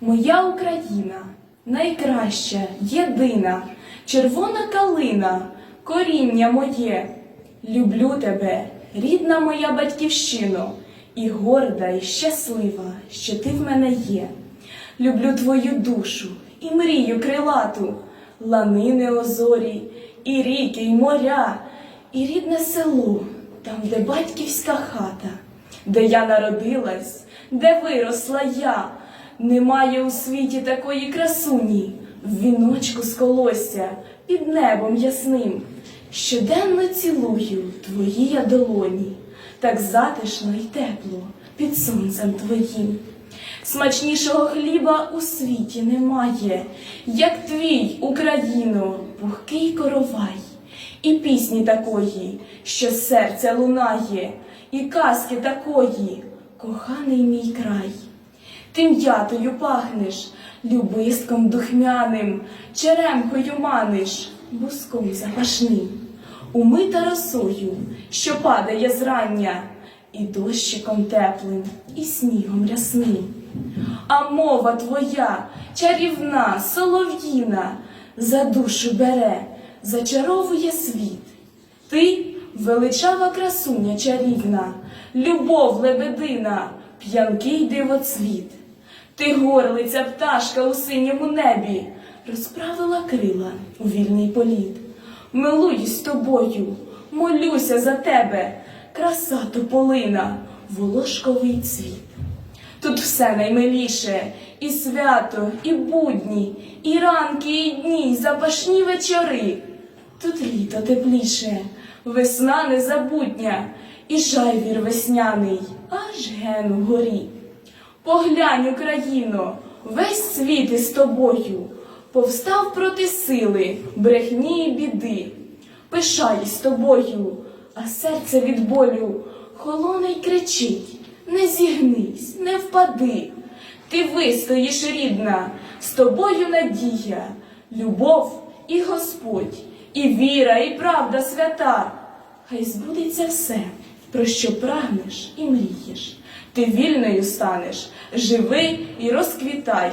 Моя Україна найкраща, єдина, червона калина, коріння моє. Люблю тебе, рідна моя батьківщино, і горда, і щаслива, що ти в мене є. Люблю твою душу і мрію крилату, ланини озорі, і ріки, і моря, і рідне село, там, де батьківська хата, де я народилась, де виросла я. Немає у світі такої красуні, в віночку з колосся, під небом ясним. Щоденно цілую твої я долоні, так затишно й тепло під сонцем твоїм. Смачнішого хліба у світі немає, як твій, Україно, пухкий коровай, і пісні такої, що з серця лунає, і казки такої, коханий мій край. Ти м'ятою пахнеш, любистком духмяним, черемкою маниш, буском запашним, умита росою, що падає зрання, і дощиком теплим, і снігом рясним. А мова твоя, чарівна, солов'їна, за душу бере, зачаровує світ. Ти величава красуня чарівна, любов лебедина, п'янкий дивоцвіт. Ти горлиця пташка у синьому небі, розправила крила у вільний політ. Милуюсь тобою, молюся за тебе, краса тополина, волошковий цвіт. Тут все наймиліше, і свято, і будні, і ранки, і дні, й запашні вечори. Тут літо тепліше, весна незабутня, і жайвір весняний, аж ген угорі. Поглянь, Україно, весь світ із тобою повстав проти сили, брехні й біди. Пишаюсь тобою, а серце від болю холоне й кричить: не зігнись, не впади. Ти вистоїш, рідна, з тобою надія, любов і Господь, і віра, і правда свята. Хай збудеться все, про що прагнеш і мрієш. Ти вільною станеш, живи і розквітай.